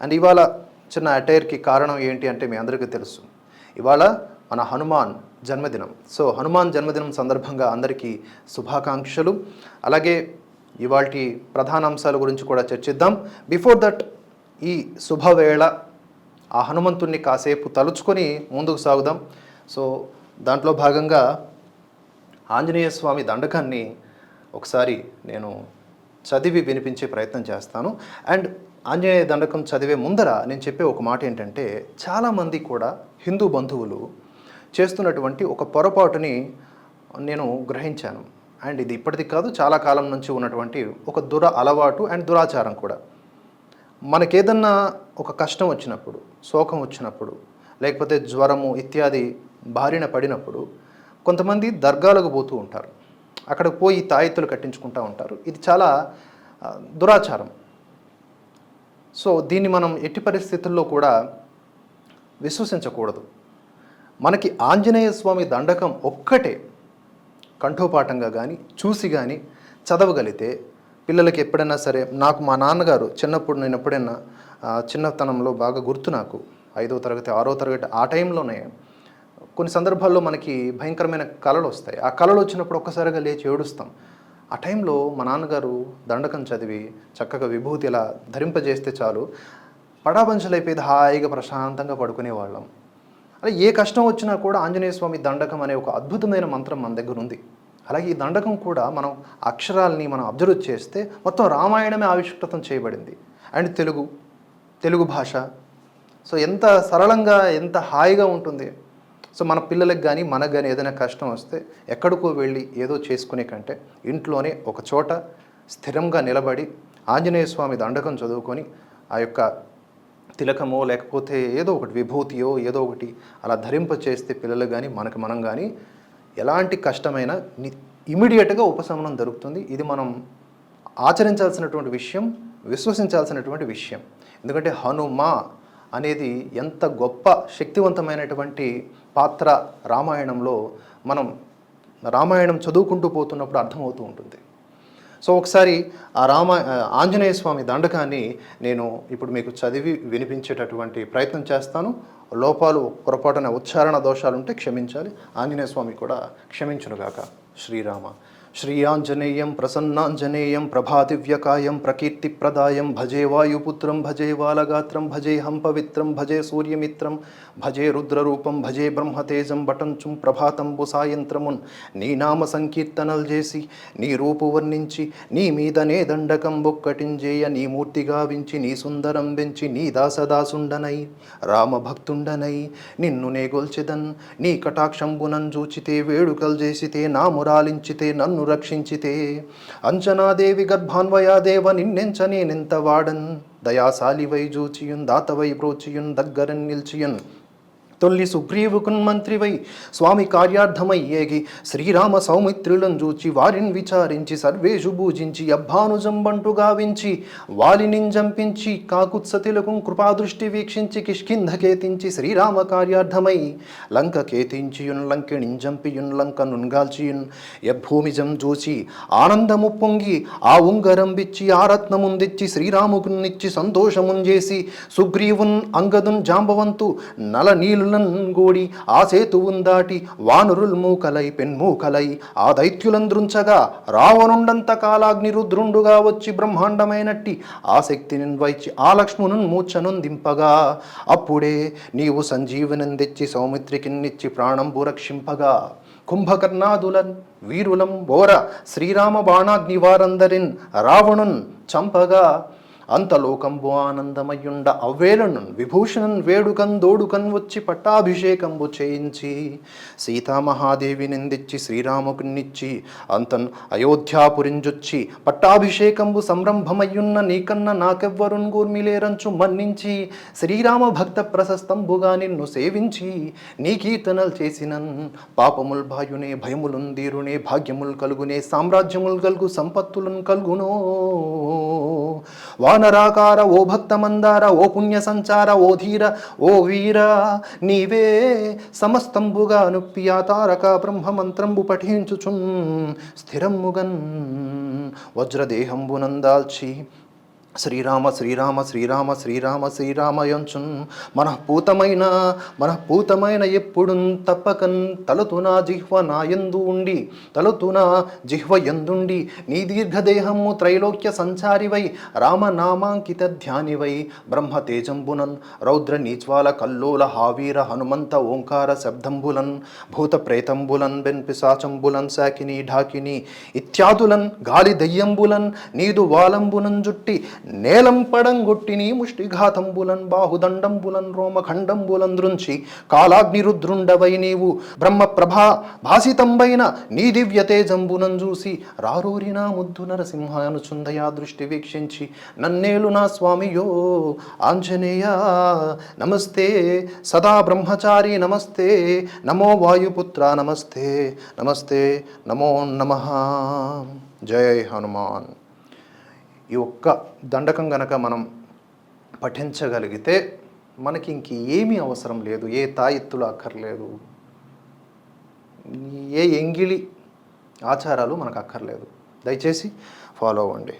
And ఇవాళ చిన్న అటైర్కి కారణం ఏంటి అంటే మీ అందరికీ తెలుసు. ఇవాళ మన హనుమాన్ జన్మదినం. సో హనుమాన్ జన్మదినం సందర్భంగా అందరికీ శుభాకాంక్షలు. అలాగే ఇవాల్టి ప్రధాన అంశాల గురించి కూడా చర్చిద్దాం. బిఫోర్ దట్ ఈ శుభవేళ ఆ హనుమంతుణ్ణి కాసేపు తలుచుకొని ముందుకు సాగుదాం. సో దాంట్లో భాగంగా ఆంజనేయ స్వామి దండకాన్ని ఒకసారి నేను చదివి వినిపించే ప్రయత్నం చేస్తాను. అండ్ ఆంజనేయ దండకం చదివే ముందర నేను చెప్పే ఒక మాట ఏంటంటే చాలామంది కూడా హిందూ బంధువులు చేస్తున్నటువంటి ఒక పొరపాటుని నేను గ్రహించాను. అండ్ ఇది ఇప్పటిది కాదు చాలా కాలం నుంచి ఉన్నటువంటి ఒక దుర అలవాటు అండ్ దురాచారం కూడా. మనకేదన్నా ఒక కష్టం వచ్చినప్పుడు శోకం వచ్చినప్పుడు లేకపోతే జ్వరము ఇత్యాది బారిన పడినప్పుడు కొంతమంది దర్గాలకు పోతూ ఉంటారు. అక్కడికి పోయి తాయెత్తులు కట్టించుకుంటూ ఉంటారు. ఇది చాలా దురాచారం. సో దీన్ని మనం ఎట్టి పరిస్థితుల్లో కూడా విశ్వసించకూడదు. మనకి ఆంజనేయ స్వామి దండకం ఒక్కటే కంఠోపాఠంగా కానీ చూసి కానీ చదవగలిగితే పిల్లలకి ఎప్పుడైనా సరే నాకు మా నాన్నగారు చిన్నప్పుడు నేను ఎప్పుడైనా చిన్నతనంలో బాగా గుర్తు నాకు. ఐదో తరగతి ఆరో తరగతి ఆ టైంలోనే కొన్ని సందర్భాల్లో మనకి భయంకరమైన కళలు వస్తాయి. ఆ కళలు వచ్చినప్పుడు ఒక్కసారిగా లేచి ఏడుస్తాం. ఆ టైంలో మా నాన్నగారు దండకం చదివి చక్కగా విభూతి ఇలా ధరింపజేస్తే చాలు. పడాబంచలైపోయేది హాయిగా ప్రశాంతంగా పడుకునేవాళ్ళం. అలా ఏ కష్టం వచ్చినా కూడా ఆంజనేయ స్వామి దండకం అనే ఒక అద్భుతమైన మంత్రం మన దగ్గర ఉంది. అలాగే ఈ దండకం కూడా మనం అక్షరాల్ని మనం అబ్జర్వ్ చేస్తే మొత్తం రామాయణమే ఆవిష్కృతం చేయబడింది. అండ్ తెలుగు తెలుగు భాష. సో ఎంత సరళంగా ఎంత హాయిగా ఉంటుంది. సో మన పిల్లలకు కానీ మనకు కానీ ఏదైనా కష్టం వస్తే ఎక్కడికో వెళ్ళి ఏదో చేసుకునే కంటే ఇంట్లోనే ఒక చోట స్థిరంగా నిలబడి ఆంజనేయ స్వామి దండకం చదువుకొని ఆ యొక్క తిలకమో లేకపోతే ఏదో ఒకటి విభూతియో ఏదో ఒకటి అలా ధరింప చేస్తే పిల్లలు కానీ మనకు మనం కానీ ఎలాంటి కష్టమైన ఇమీడియట్గా ఉపశమనం దొరుకుతుంది. ఇది మనం ఆచరించాల్సినటువంటి విషయం విశ్వసించాల్సినటువంటి విషయం. ఎందుకంటే హనుమ అనేది ఎంత గొప్ప శక్తివంతమైనటువంటి పాత్ర రామాయణంలో మనం రామాయణం చదువుకుంటూ పోతున్నప్పుడు అర్థమవుతూ ఉంటుంది. సో ఒకసారి ఆ రామ ఆంజనేయ స్వామి దండకాన్ని నేను ఇప్పుడు మీకు చదివి వినిపించేటటువంటి ప్రయత్నం చేస్తాను. లోపాలు పొరపాటున ఉచ్చారణ దోషాలు ఉంటే క్షమించాలి. ఆంజనేయ స్వామి కూడా క్షమించునుగాక. శ్రీరామ. శ్రీయాంజనేయం ప్రసన్నాంజనేయం ప్రభాదివ్యకాయం ప్రకీర్తిప్రదాయం భజే వాయుపుత్రం భజే వాలగాత్రం భజేహం పవిత్రం భజే సూర్యమిత్రం భజే రుద్రరూపం భజే బ్రహ్మతేజం బటంచుం ప్రభాతంబు సాయంత్రమున్ నీ నామ సంకీర్తనలు చేసి నీ రూపు వర్ణించి నీ మీదనే దండకం బొక్కటింజేయ నీ మూర్తి గావించి నీ సుందరం వెంచి నీ దాసదాసుండనై రామభక్తుండనై నిన్ను నేగొల్చెదన్ నీ కటాక్షంబునం చూచితే వేడుకలు చేసితే నా మురాలించితే నన్ను నన్ను రక్షించితే. అంజనాదేవి గర్భాన్వయాదేవ నిన్నెంచ నేనెంత వాడన్. దయాశాలివై జూచియున్ దాతవై బ్రోచియున్ దగ్గరన్ నిల్చియున్. తొల్లి సుగ్రీవుకున్ మంత్రివై స్వామి కార్యార్థమై శ్రీరామ సౌమిత్రులను చూచి వారిని విచారించి సర్వేషు పూజించి అబ్బానుజంబంటు గావించి వాలిని జంపించి కాకుత్సతిలకు కృపాదృష్టి వీక్షించి కిష్కింధకేతించి శ్రీరామ కార్యార్థమై లంక కేతించియున్ లంకిణిం జంపియున్ లంక నున్గాల్చియున్ యభూమిజం చూచి ఆనందము పొంగి ఆ ఉంగరం బిచ్చి ఆ రత్నముందిచ్చి శ్రీరాముకున్నిచ్చి సంతోషముంజేసి సుగ్రీవున్ అంగదున్ జాంబవంతు నల నీలు గోడి ఆ సేతువున్ దాటి వానురుల్ మూకలై పెన్మూకలై ఆ దైత్యులంద్రుంచగా రావణుండంత కాలాగ్ని రుద్రుండుగా వచ్చి బ్రహ్మాండమైనట్టి ఆ శక్తిని వైచి ఆ లక్ష్మణున్ మూర్ఛనున్ దింపగా అప్పుడే నీవు సంజీవనం తెచ్చి సౌమిత్రికిన్నిచ్చి ప్రాణంబు రక్షింపగా కుంభకర్ణాదులన్ వీరులం బోర శ్రీరామ బాణాగ్నివారందరిన్ రావణున్ చంపగా అంతలోకంబు ఆనందమయ్యుండ అవ్వేలను విభూషణన్ వేడుకన్ దోడుకన్ వచ్చి పట్టాభిషేకంబు చేయించి సీతామహాదేవి నిందిచ్చి శ్రీరాముకునిచ్చి అంతన్ అయోధ్యాపురింజొచ్చి పట్టాభిషేకంబు సంరంభమయ్యున్న నీకన్న నాకెవ్వరున్ గూర్మిలేరంచు మన్నించి శ్రీరామ భక్త ప్రశస్తంబుగా నిన్ను సేవించి నీ కీర్తనలు చేసినన్ పాపముల్ భాయునే భయములున్ దీరునే భాగ్యముల్ కలుగునే సామ్రాజ్యముల్ కలుగు సంపత్తులను కలుగునో వానరాకార ఓ భక్త మందార ఓ పుణ్య సంచార ఓ ధీర ఓ వీర నీవే సమస్తంబుగా నొప్పి ఆ తారక బ్రహ్మమంత్రంబు పఠించుచున్ స్థిరమ్ముగన్ వజ్రదేహంబునందాల్చి శ్రీరామ శ్రీరామ శ్రీరామ శ్రీరామ శ్రీరామయంచున్ మనఃపూతమైన మనఃపూతమైన ఎప్పుడు తప్పకన్ తలతునా జిహ్వ నాయందు ఉండి తలతునా జిహ్వ ఎందుండి నీ దీర్ఘదేహము త్రైలోక్య సంచారివై రామనామాంకిత ధ్యానివై బ్రహ్మ తేజంబునన్ రౌద్ర నీజ్వాల కల్లోల హావీర హనుమంత ఓంకార శబ్దంబులన్ భూత ప్రేతంబులన్ బెన్ పిశాచంబులన్ శాకిని ఢాకిని ఇత్యాదులన్ గాలి దయ్యంబులన్ నీదు వాలంబునన్ జుట్టి నేలం పడంగొట్టి ముష్టిఘాతంబులన్ బాహుదండంబులన్ రోమఖండంబులన్ దృంచి కాలాగ్నిరుద్రుండవై నీవు బ్రహ్మ ప్రభా భాసితంబైన నీ దివ్య తేజంబునం చూసి రారూరినా ముద్దు నరసింహ అనుచుందయా దృష్టి వీక్షించి నన్నేలు నా స్వామియో ఆంజనేయ నమస్తే సదా బ్రహ్మచారి నమస్తే నమో వాయుపుత్ర నమస్తే నమస్తే నమో నమ. జయ హనుమాన్. ఈ ఒక్క దండకం గనక మనం పఠించగలిగితే మనకి ఇంక ఏమీ అవసరం లేదు ఏ తాయెత్తులు అక్కర్లేదు ఏ ఎంగిలి ఆచారాలు మనకు అక్కర్లేదు. దయచేసి ఫాలో అవ్వండి.